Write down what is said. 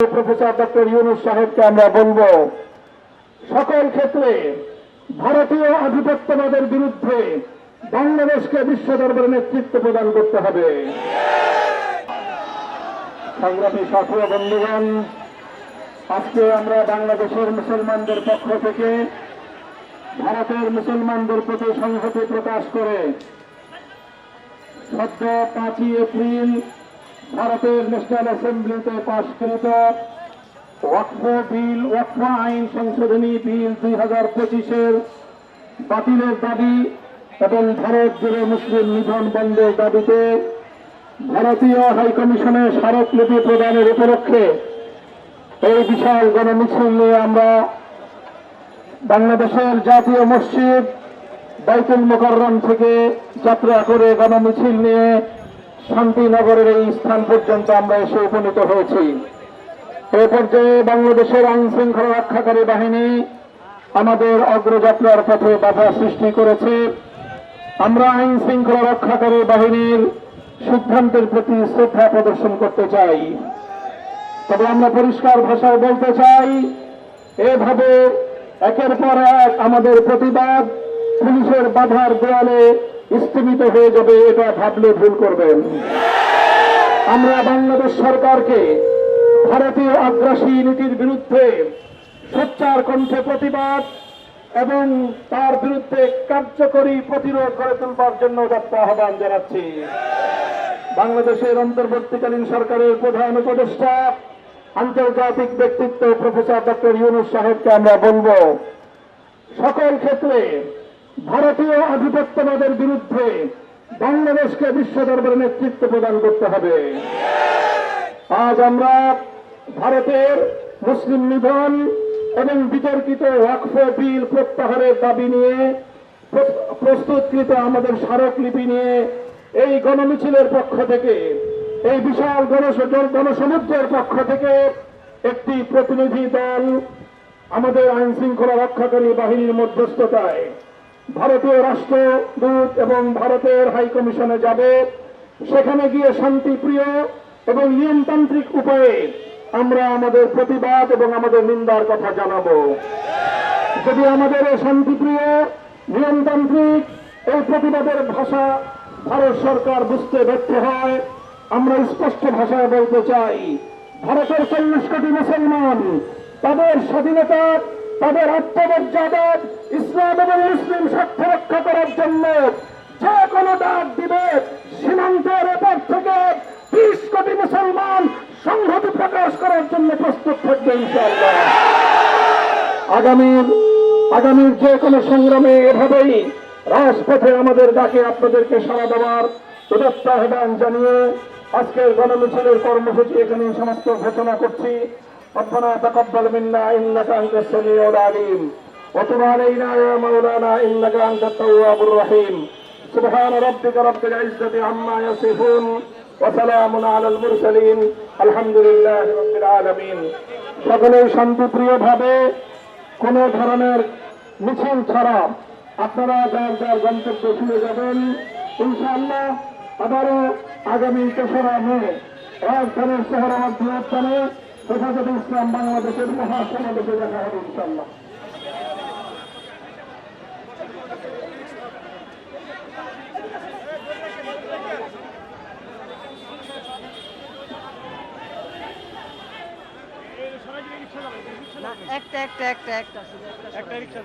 Professor doctor Yunus সাহেবকে আমরা বলব, সকল ক্ষেত্রে ভারতীয় আধিপত্যবাদের বিরুদ্ধে বাংলাদেশকে বিশ্ব দরবারে নেতৃত্ব প্রদান করতে হবে। সংগ্রামী সাথী বন্ধুগণ, আজকে আমরা বাংলাদেশের মুসলমানদের পক্ষ থেকে ভারতের মুসলমানদের প্রতি সংহতি প্রকাশ করে সদ্য পাঁচই এপ্রিল ভারতের ন্যাশনাল অ্যাসেম্বলিতে পাশকৃত ওয়াকফ বিল, ওয়াকফ আইন সংশোধনী বিল দুই হাজার পঁচিশের বাতিলের দাবি এবং ভারত জুড়ে মুসলিম নিধন বন্ধের দাবিতে ভারতীয় হাইকমিশনে স্মারকলিপি প্রদানের উপলক্ষে এই বিশাল গণমিছিল নিয়ে আমরা বাংলাদেশের জাতীয় মসজিদ বাইতুল মোকাররম থেকে যাত্রা করে গণমিছিল নিয়ে শান্তিনগরের এই স্থান পর্যন্ত আমরা এসে উপনীত হয়েছি। এ পর্যায়ে বাংলাদেশের আইন শৃঙ্খলা রক্ষাকারী বাহিনী আমাদের অগ্রযাত্রার পথে বাধা সৃষ্টি করেছে। আমরা আইন শৃঙ্খলা রক্ষাকারী বাহিনীর সিদ্ধান্তের প্রতি শ্রদ্ধা প্রদর্শন করতে চাই। তবে আমরা পরিষ্কার ভাষায় বলতে চাই, এভাবে একের পর এক আমাদের প্রতিবাদ পুলিশের বাধার দেয়ালে স্থগিত হয়ে যাবে, এটা ভাবলে ভুল করবেন। আমরা বাংলাদেশ সরকারকে ভারতীয় আগ্রাসী নীতির বিরুদ্ধে সোচ্চার কণ্ঠে প্রতিবাদ এবং তার বিরুদ্ধে কার্যকরী প্রতিরোধ করে তুলবার জন্য যাত্রা আহ্বান জানাচ্ছি। বাংলাদেশের অন্তর্বর্তীকালীন সরকারের প্রধান উপদেষ্টা, আন্তর্জাতিক ব্যক্তিত্ব প্রফেসর ডক্টর ইউনুস সাহেবকে আমরা বলব, সকল ক্ষেত্রে ভারতীয় আধিপত্যবাদের বিরুদ্ধে বাংলাদেশকে বিশ্ব দরবারে নেতৃত্ব প্রদান করতে হবে। আজ আমরা ভারতের মুসলিম নিধন এবং বিতর্কিত ওয়াকফ বিল প্রত্যাহারের দাবি নিয়ে প্রস্তুতকৃত আমাদের স্মারকলিপি নিয়ে এই গণমিছিলের পক্ষ থেকে, এই বিশাল গণস- গণসমুদ্রের পক্ষ থেকে একটি প্রতিনিধি দল আমাদের আইন শৃঙ্খলা রক্ষাকারী বাহিনীর মধ্যস্থতায় ভারতীয় রাষ্ট্রদূত এবং ভারতের হাই কমিশনে যাবে। সেখানে গিয়ে শান্তিপ্রিয় এবং নিয়মতান্ত্রিক উপায়ে আমরা আমাদের প্রতিবাদ এবং আমাদের নিন্দার কথা জানাব। যদি আমাদের এই শান্তিপ্রিয়, নিয়মতান্ত্রিক এই প্রতিবাদের ভাষা ভারত সরকার বুঝতে ব্যর্থ হয়, আমরা স্পষ্ট ভাষায় বলতে চাই, ভারতের চল্লিশ কোটি মুসলমান তাদের স্বাধীনতা তাদের আত্মমর্যাদা ইসলাম এবং মুসলিম স্বার্থ রক্ষা করার জন্য যে কোনো ডাক দিবে, সীমান্তের এপার থেকে বিশ কোটি মুসলমান সংহতি প্রকাশ করার জন্য প্রস্তুত থাকবে আগামীর আগামীর যে কোনো সংগ্রামে এভাবেই রাজপথে আমাদের ডাকে আপনাদেরকে সাড়া দেওয়ার উদত্ত আহ্বান জানিয়ে আজকের গণমিছিলের কর্মসূচি এখানে সমাপ্ত ঘোষণা করছি। ربنا تقبل منا انك انت السميع العليم وتب علينا يا مولانا انك انت التواب الرحيم سبحان ربك رب العزه عما يصفون وسلام على المرسلين الحمد لله رب العالمين সকলেই শান্তিপ্রিয় ভাবে কোন ধরনের মিছিল ছাড়া আপনারা যার যার গন্তব্য ফিরে যাবেন ইনশাআল্লাহ আবারও আগামী তেসরা মে রাজধানীর শহরাবাদ বৃহত্তরে হেফাজত ইসলাম বাংলাদেশের মহাসমাবেশে দেখা হবে ইনশাল্লাহ একটা একটা একটা একটা। একটা রিক্সা